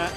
ฮะ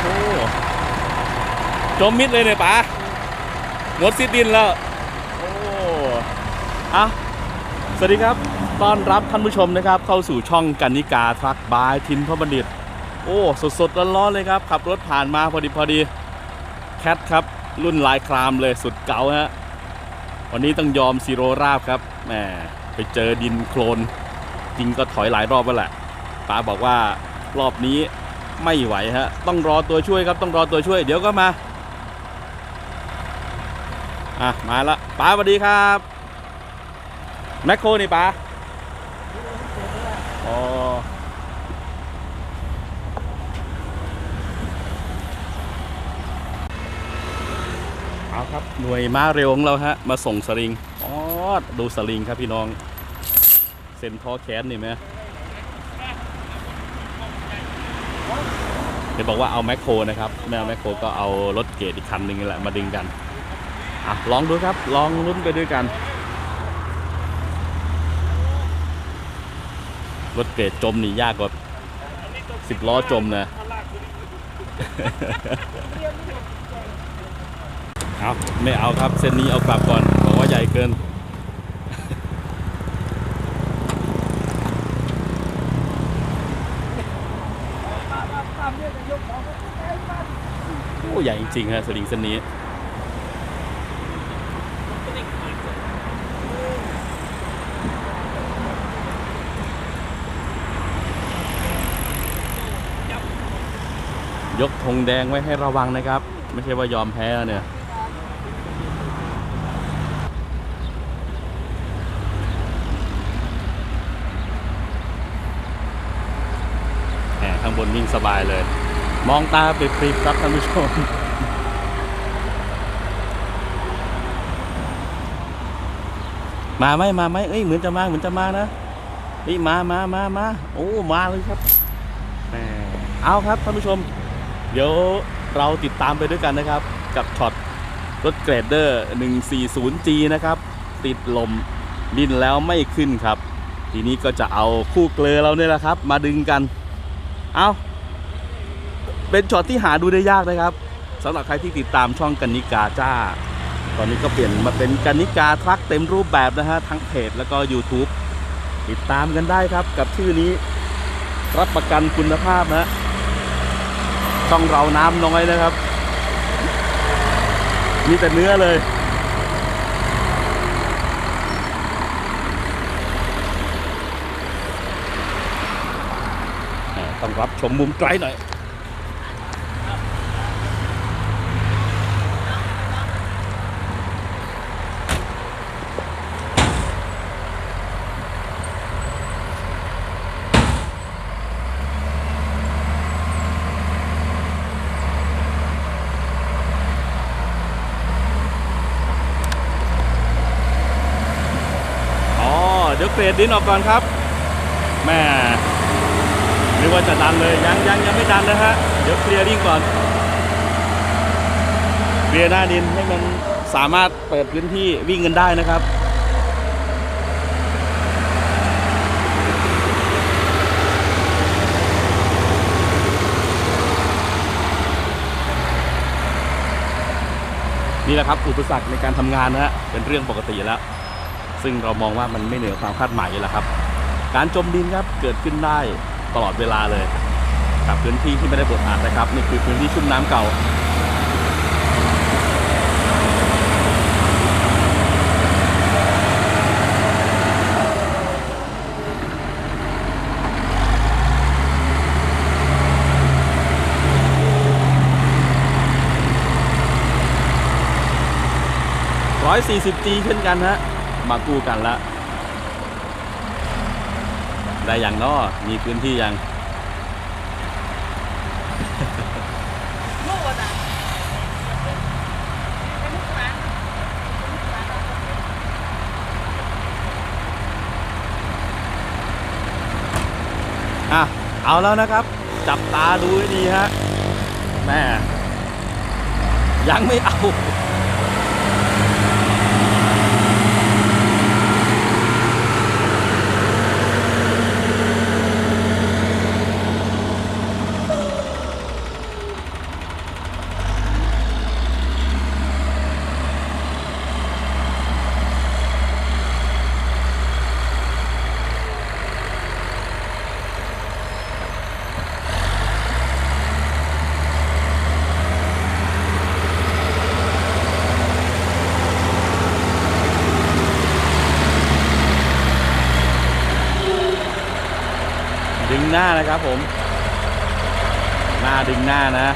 โอ้จมมิดเลยเนี่ยป๋า หมดซิดดินแล้ว โอ้อะสวัสดีครับ ต้อนรับท่านผู้ชมนะครับ เข้าสู่ช่องกันนิกาทรัคบายทินพบัณฑิต โอ้ สดๆร้อนๆเลยครับ ขับรถผ่านมาพอดีพอดี แคทครับ รุ่นลายครามเลยสุดเก๋าฮะ วันนี้ต้องยอมซีโรราบครับ แหม ไปเจอดินโคลน จริงก็ถอยหลายรอบแล้วแหละป๋าบอกว่ารอบนี้ไม่ไหวฮะ ต้องรอตัวช่วยครับ ต้องรอตัวช่วย เดี๋ยวก็มา อะ มาละป๋าสวัสดีครับแมคโครนี่ป๋าอ๋อเอาครับ หน่วยม้าเร็วของเราฮะ มาส่งสลิงอ๋อดูสลิงครับพี่น้องเซ็นทอแขนนี่ไหมเดี๋ยวบอกว่าเอาแมคโครนะครับไม่เอาแมคโครก็เอารถเกรดอีกคันหนึ่งนี่แหละมาดึงกัน อะลองดูครับ ลองลุ้นไปด้วยกัน รถเกรดจมนี่ยากกว่าสิบล้อจมนะเอาไม่เอาครับ เส้นนี้เอากลับก่อนบอกว่าใหญ่เกินโอ้ใหญ่จริงๆฮะสลิงเส้นนี้ ยกธงแดงไว้ให้ระวังนะครับ ไม่ใช่ว่ายอมแพ้เนี่ยแหมข้างบนวิ่งสบายเลย มองตาปริบครับท่านผู้ชมมาไหมมาไหมเอ้ยเหมือนจะมาเหมือนจะมานะเอ้ยมามามามาโอ้มาเลยครับเอาครับท่านผู้ชม เดี๋ยวเราติดตามไปด้วยกันนะครับ กับช็อตรถเกรดเดอร์ 140G นะครับ ติดลมบินแล้วไม่ขึ้นครับ ทีนี้ก็จะเอาคู่เกลือเราเนี่ยแหละครับ มาดึงกัน เอาเป็นช็อตที่หาดูได้ยากนะครับสำหรับใครที่ติดตามช่องกันนิกาจ้า ตอนนี้ก็เปลี่ยนมาเป็นกันนิกาทรัคเต็มรูปแบบนะฮะ ทั้งเพจแล้วก็ YouTube ติดตามกันได้ครับกับชื่อนี้รับประกันคุณภาพนะ ต้องเราน้ำน้อยนะครับ มีแต่เนื้อเลย ต้องรับชมมุมไกลหน่อย อ๋อ เดี๋ยวเกรดดินออกก่อนครับแม่นึกว่าจะดันเลยยังยังยังไม่ดันนะฮะเดี๋ยวเคลียร์ดินก่อนเคลียร์หน้าดินให้มันสามารถเปิดพื้นที่วิ่งกันได้นะครับนี่แหละครับอุปสรรคในการทำงานนะฮะเป็นเรื่องปกติแล้ว ซึ่งเรามองว่ามันไม่เหนือความคาดหมายอยู่แล้วครับ การจมดินครับเกิดขึ้นได้ตลอดเวลาเลยกับพื้นที่ที่ไม่ได้บดอัดนะครับนี่คือพื้นที่ชุ่มน้ำเก่า 140G เช่นกันฮะ มากู้กันละได้อย่างน้อมีพื้นที่ยังอะเอาแล้วนะครับ จับตาดูให้ดีฮะแม่ยังไม่เอา งหน้านะครับผม หน้าดึงหน้านะ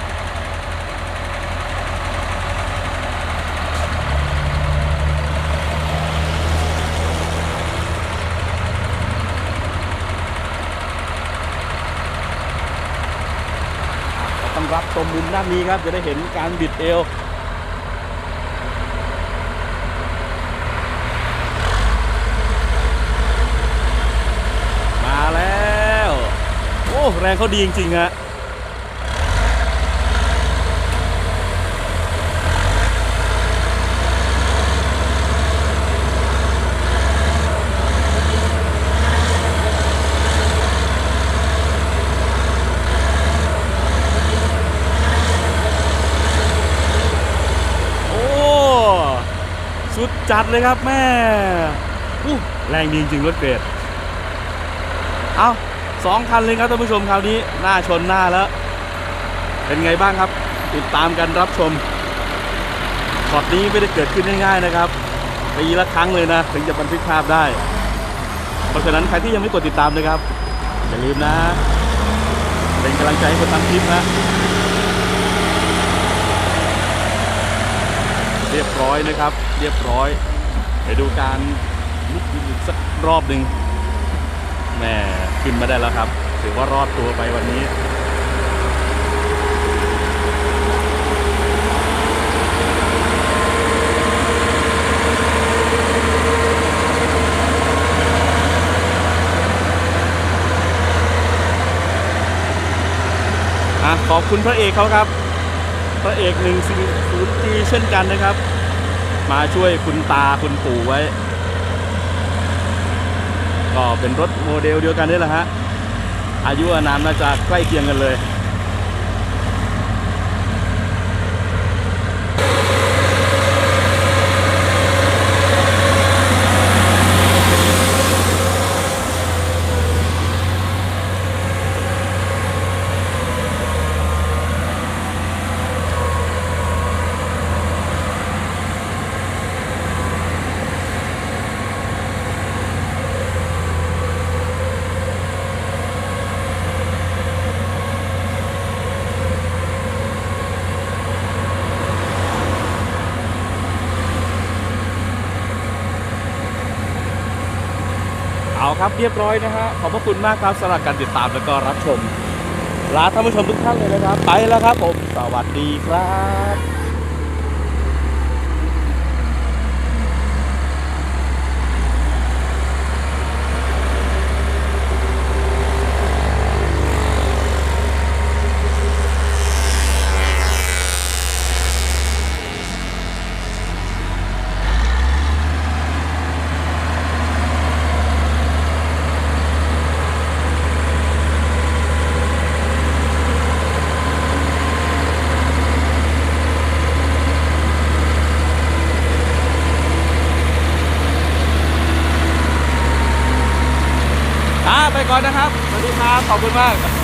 ต้องรับชมมุมด้านนี้ครับจะได้เห็นการบิดเอว มาแล้ว โอ้ แรงเขาดีจริงๆฮะโอ้สุดจัดเลยครับแม่แรงดีจริงๆรถเกรด เอา สองคันเลยครับท่านผู้ชมคราวนี้หน้าชนหน้าแล้ว เป็นไงบ้างครับ ติดตามกันรับชมช็อตนี้ไม่ได้เกิดขึ้นง่ายๆนะครับปีละครั้งเลยนะ ถึงจะบันทึกภาพได้ เพราะฉะนั้นใครที่ยังไม่กดติดตามนะครับอย่าลืมนะ เป็นกำลังใจให้คนทำคลิปนะเรียบร้อยนะครับ เรียบร้อยไปดูการลุกอีกสักรอบหนึ่ง แม่ขึ้นมาได้แล้วครับ ถือว่ารอดตัวไปวันนี้อะขอบคุณพระเอกเขาครับ พระเอกหนึ่งศูนย์จีเช่นกันนะครับ มาช่วยคุณตาคุณปู่ไว้ ก็เป็นรถโมเดลเดียวกันนี่แหละฮะอายุอานามน่าจะใกล้เคียงกันเลย ครับเรียบร้อยนะฮะขอบพระคุณมากครับสำหรับการติดตามและก็รับชมลาท่านผู้ชมทุกท่านเลยนะครับ ไปแล้วครับผม สวัสดีครับ ก่อนนะครับ สวัสดีครับ ขอบคุณมาก